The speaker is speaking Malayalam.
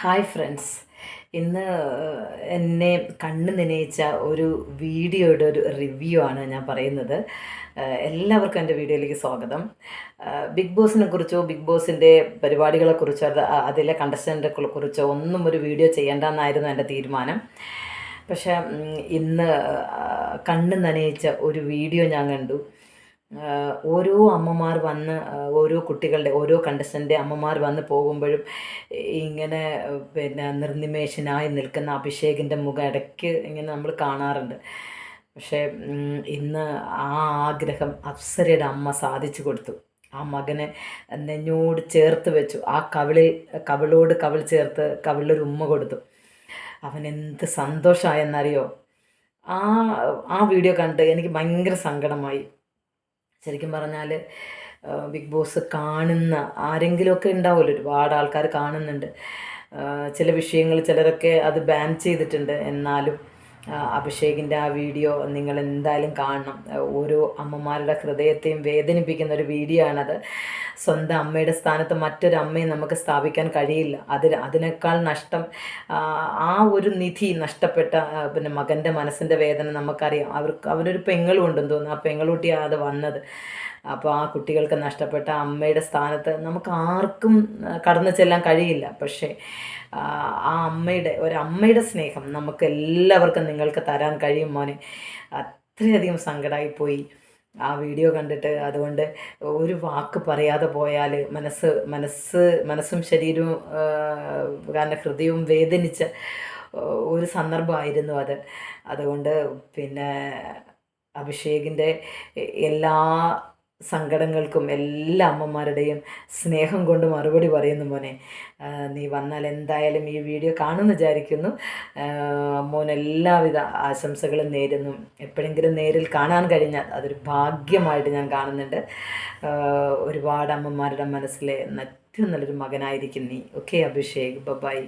Hi friends. ഇന്ന് എന്നെ കണ്ണ് നനയിച്ച ഒരു വീഡിയോയുടെ ഒരു റിവ്യൂ ആണ് ഞാൻ പറയുന്നത്. എല്ലാവർക്കും എന്റെ വീഡിയോയിലേക്ക് സ്വാഗതം. ബിഗ് ബോസിനെ കുറിച്ചോ ബിഗ് ബോസിന്റെ പരിപാടികളെക്കുറിച്ചോ അത് അതിലെ കണ്ടസ്റ്റന്റിനെ കുറിച്ചോ ഒന്നും ഒരു വീഡിയോ ചെയ്യേണ്ടെന്നായിരുന്നു എന്റെ തീരുമാനം. പക്ഷേ ഇന്ന് കണ്ണു നനയിച്ച ഒരു വീഡിയോ ഞാൻ കണ്ടു. ഓരോ അമ്മമാർ വന്ന് ഓരോ കുട്ടികളുടെ ഓരോ കണ്ടസ്റ്റന്റെ അമ്മമാർ വന്ന് പോകുമ്പോഴും ഇങ്ങനെ പിന്നെ നിർനിമേഷനായി നിൽക്കുന്ന അഭിഷേകിന്റെ മുഖം ഇടയ്ക്ക് ഇങ്ങനെ നമ്മൾ കാണാറുണ്ട്. പക്ഷേ ഇന്ന് ആ ആഗ്രഹം അപ്സരയുടെ അമ്മ സാധിച്ചു കൊടുത്തു. ആ മകനെ നെഞ്ഞോട് ചേർത്ത് വെച്ചു. ആ കവിളിൽ കവിളോട് കവിൾ ചേർത്ത് കവിളിലൊരു ഉമ്മ കൊടുത്തു. അവൻ എന്ത് സന്തോഷമായെന്നറിയോ ആ ആ വീഡിയോ കണ്ട് എനിക്ക് ഭയങ്കര സങ്കടമായി. ശരിക്കും പറഞ്ഞാൽ ബിഗ് ബോസ് കാണുന്ന ആരെങ്കിലുമൊക്കെ ഉണ്ടാവുമല്ലോ? ഒരുപാട് ആൾക്കാർ കാണുന്നുണ്ട്. ചില വിഷയങ്ങൾ ചിലരൊക്കെ അത് ബാൻ ചെയ്തിട്ടുണ്ട് എന്നാലും. അഭിഷേകിന്റെ ആ വീഡിയോ നിങ്ങൾ എന്തായാലും കാണണം. ഓരോ അമ്മമാരുടെ ഹൃദയത്തെയും വേദനിപ്പിക്കുന്ന ഒരു വീഡിയോ ആണത്. സ്വന്തം അമ്മയുടെ സ്ഥാനത്ത് മറ്റൊരു അമ്മയെ നമുക്ക് സ്ഥാപിക്കാൻ കഴിയില്ല. അതിന് അതിനേക്കാൾ നഷ്ടം ആ, ഒരു നിധി നഷ്ടപ്പെട്ട പിന്നെ മകന്റെ മനസ്സിന്റെ വേദന നമുക്കറിയാം. അവർക്ക് അവനൊരു പെങ്ങളും ഉണ്ടെന്ന് തോന്നുന്നു. ആ പെങ്ങളുട്ടിയാണ് അത് വന്നത്. അപ്പോൾ ആ കുട്ടികൾക്ക് നഷ്ടപ്പെട്ട അമ്മയുടെ സ്ഥാനത്ത് നമുക്ക് ആർക്കും കടന്നു ചെല്ലാൻ കഴിയില്ല. പക്ഷേ ആ അമ്മയുടെ ഒരമ്മയുടെ സ്നേഹം നമുക്ക് എല്ലാവർക്കും നിങ്ങൾക്ക് തരാൻ കഴിയും മോനെ. അത്രയധികം സങ്കടമായി പോയി. ആ വീഡിയോ കണ്ടിട്ട് അതുകൊണ്ട് ഒരു വാക്ക് പറയാതെ പോയാൽ മനസ്സ് മനസ്സ് മനസ്സും ശരീരവും കാരണം ഹൃദയവും വേദനിച്ച ഒരു സന്ദർഭമായിരുന്നു അത്. അതുകൊണ്ട് പിന്നെ അഭിഷേകിന്റെ എല്ലാ സങ്കടങ്ങൾക്കും എല്ലാ അമ്മമാരുടെയും സ്നേഹം കൊണ്ട് മറുപടി പറയുന്നു മോനെ. നീ വന്നാൽ എന്തായാലും ഈ വീഡിയോ കാണുമെന്ന് വിചാരിക്കുന്നു. മോൻ എല്ലാവിധ ആശംസകളും നേരുന്നു. എപ്പോഴെങ്കിലും നേരിൽ കാണാൻ കഴിഞ്ഞാൽ അതൊരു ഭാഗ്യമായിട്ട് ഞാൻ കാണുന്നുണ്ട്. ഒരുപാട് അമ്മമാരുടെ മനസ്സിലെ ഏറ്റവും നല്ലൊരു മകനായിരിക്കും നീ. ഓക്കെ അഭിഷേക്. ബബായ്